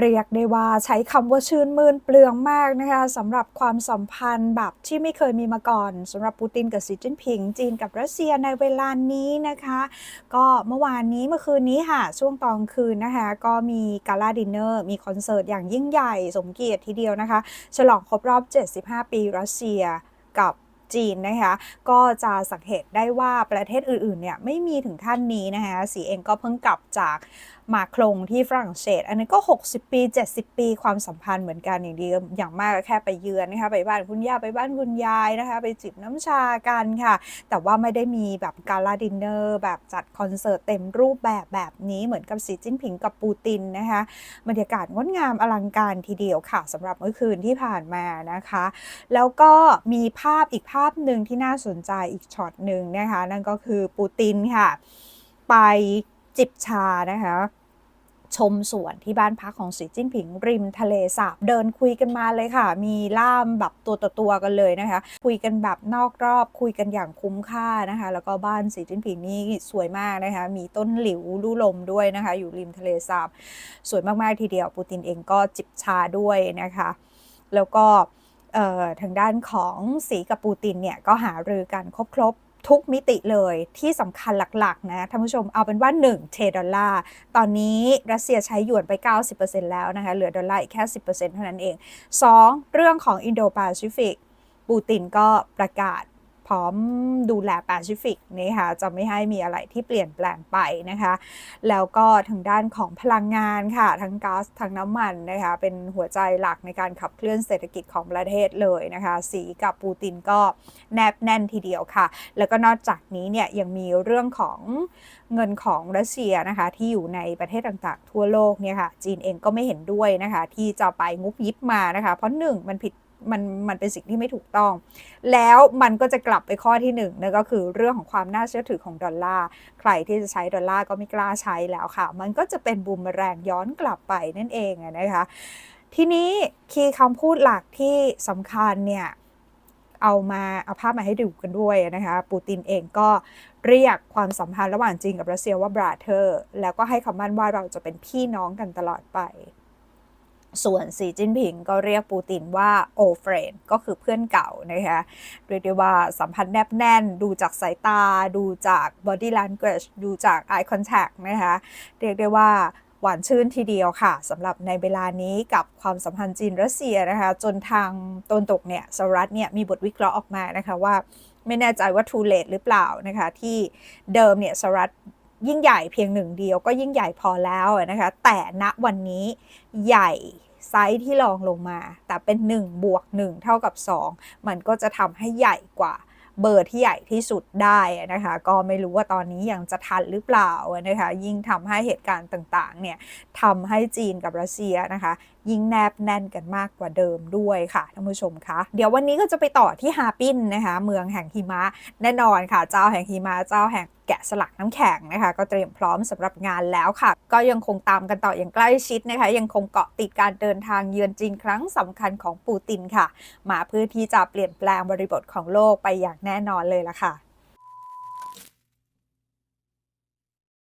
เรียกได้ว่าใช้คำว่าชื่นมื่นเปลืองมากนะคะสำหรับความสัมพันธ์แบบที่ไม่เคยมีมาก่อนสำหรับปูตินกับสีจิ้นผิง จีนกับรัสเซียในเวลานี้นะคะ ก็เมื่อวานนี้เมื่อคืนนี้ค่ะ ช่วงตอนคืนนะคะ ก็มีกาลาดินเนอร์ มีคอนเสิร์ตอย่างยิ่งใหญ่สมเกียรติทีเดียวนะคะ ฉลองครบรอบ 75 ปีรัสเซียกับ จีนนะคะก็จะสังเกตได้ว่าประเทศอื่นๆเนี่ยไม่มีถึงขั้นนี้นะคะสีเองก็เพิ่งกลับจากมาครงที่ฝรั่งเศส อันนี้ก็ 60 ปี 70 ปีความสัมพันธ์เหมือนกันอย่างดีอย่างมากก็แค่ไปเยือนนะคะไปบ้านคุณย่าไปบ้านคุณยายนะคะไปจิบน้ำชากันค่ะ แต่ว่าไม่ได้มีแบบกาลาดินเนอร์ แบบจัดคอนเสิร์ตเต็มรูปแบบแบบนี้เหมือนกับสีจิ้นผิงกับปูตินนะคะบรรยากาศงดงามอลังการทีเดียวค่ะสำหรับเมื่อคืนที่ผ่านมานะคะ แล้วก็มีภาพอีกภาพาพหนึ่งที่น่าสนใจอีกช็อตหนึ่งนะคะนั่นก็คือปูตินค่ะ ไปจิบชานะคะชมสวนที่บ้านพักของสีจิ้นผิงริมทะเลสาบเดินคุยกันมาเลยค่ะ มีล่ามแบบตัวต่อตัวกันเลยนะคะ คุยกันแบบนอกรอบคุยกันอย่างคุ้มค่านะคะ แล้วก็บ้านสีจิ้นผิงนี่สวยมากนะคะ มีต้นหลิวลู่ลมด้วยนะคะ อยู่ริมทะเลสาบ สวยมากๆทีเดียวปูตินเองก็จิบชาด้วยนะคะ แล้วก็ ทางด้านของสีกับปูตินเนี่ยก็หารือกันครบครบทุกมิติเลยที่สำคัญหลักๆนะท่านผู้ชมเอาเป็นว่า 1 เทดอลลาร์ ตอนนี้รัสเซียใช้หยวนไป 90%แล้วนะคะ เหลือดอลลาร์อีกแค่ 10%เท่านั้นเอง 2. เรื่องของอินโดแปซิฟิกปูตินก็ประกาศ พร้อมดูแลแปซิฟิกนะคะจะไม่ให้มีอะไรที่เปลี่ยนแปลงไปนะคะ แล้วก็ทางด้านของพลังงานค่ะ ทั้งก๊าซทั้งน้ำมันนะคะ เป็นหัวใจหลักในการขับเคลื่อนเศรษฐกิจของประเทศเลยนะคะ สีกับปูตินก็แนบแน่นทีเดียวค่ะ แล้วก็นอกจากนี้เนี่ยยังมีเรื่องของเงินของรัสเซียนะคะ ที่อยู่ในประเทศต่างๆ ทั่วโลกเนี่ยค่ะ จีนเองก็ไม่เห็นด้วยนะคะ ที่จะไปงุบยิบมานะคะ เพราะหนึ่งมันผิด มันมันเป็นสิ่งที่ไม่ถูกต้อง แล้วมันก็จะกลับไปข้อที่หนึ่งนั่นก็คือเรื่องของความน่าเชื่อถือของดอลลาร์ใครที่จะใช้ดอลลาร์ก็ไม่กล้าใช้แล้วค่ะ มันก็จะเป็นบูมแรงย้อนกลับไปนั่นเองนะคะ ทีนี้คีย์คำพูดหลักที่สำคัญเนี่ยเอามาเอาภาพมาให้ดูกันด้วยนะคะปูตินเองก็เรียกความสัมพันธ์ระหว่างจีนกับรัสเซียว่าบราเธอร์แล้วก็ให้คำมั่นว่าเราจะเป็นพี่น้องกันตลอดไป ส่วนสีจิ้นผิงก็เรียกปูตินว่าโอเฟรนก็คือเพื่อนเก่านะคะเรียกได้ว่าสัมพันธ์แนบแน่น ดูจากสายตา ดูจาก body language ดูจาก eye contact นะคะเรียกได้ว่าหวานชื่นทีเดียวค่ะสำหรับในเวลานี้กับความสัมพันธ์จีนรัสเซียนะคะจนทางตนตกเนี่ยสหรัฐเนี่ยมีบทวิเคราะห์ออกมานะคะว่าไม่แน่ใจว่า too late หรือเปล่านะคะที่เดิมเนี่ยสหรัฐ ยิ่งใหญ่เพียงหนึ่งเดียวก็ยิ่งใหญ่พอแล้วนะคะ แต่ณวันนี้ใหญ่ไซส์ที่รองลงมา แต่เป็น1บวก1เท่ากับ 2 มันก็จะทำให้ใหญ่กว่าเบอร์ที่ใหญ่ที่สุดได้นะคะ ก็ไม่รู้ว่าตอนนี้ยังจะทันหรือเปล่านะคะ ยิ่งทำให้เหตุการณ์ต่างๆ เนี่ยทำให้จีนกับรัสเซียนะคะ ยิ่งแนบแน่นกันมากกว่าเดิมด้วยค่ะท่านผู้ชมคะเดี๋ยววันนี้ก็จะไปต่อที่ฮาปินนะคะ เมืองแห่งหิมะแน่นอนค่ะ เจ้าแห่งหิมะเจ้าแห่งแกะสลักน้ำแข็งนะคะ ก็เตรียมพร้อมสำหรับงานแล้วค่ะ ก็ยังคงตามกันต่ออย่างใกล้ชิดนะคะ ยังคงเกาะติดการเดินทางเยือนจีนครั้งสำคัญของปูตินค่ะ มาเพื่อที่จะเปลี่ยนแปลงบริบทของโลกไปอย่างแน่นอนเลยละค่ะ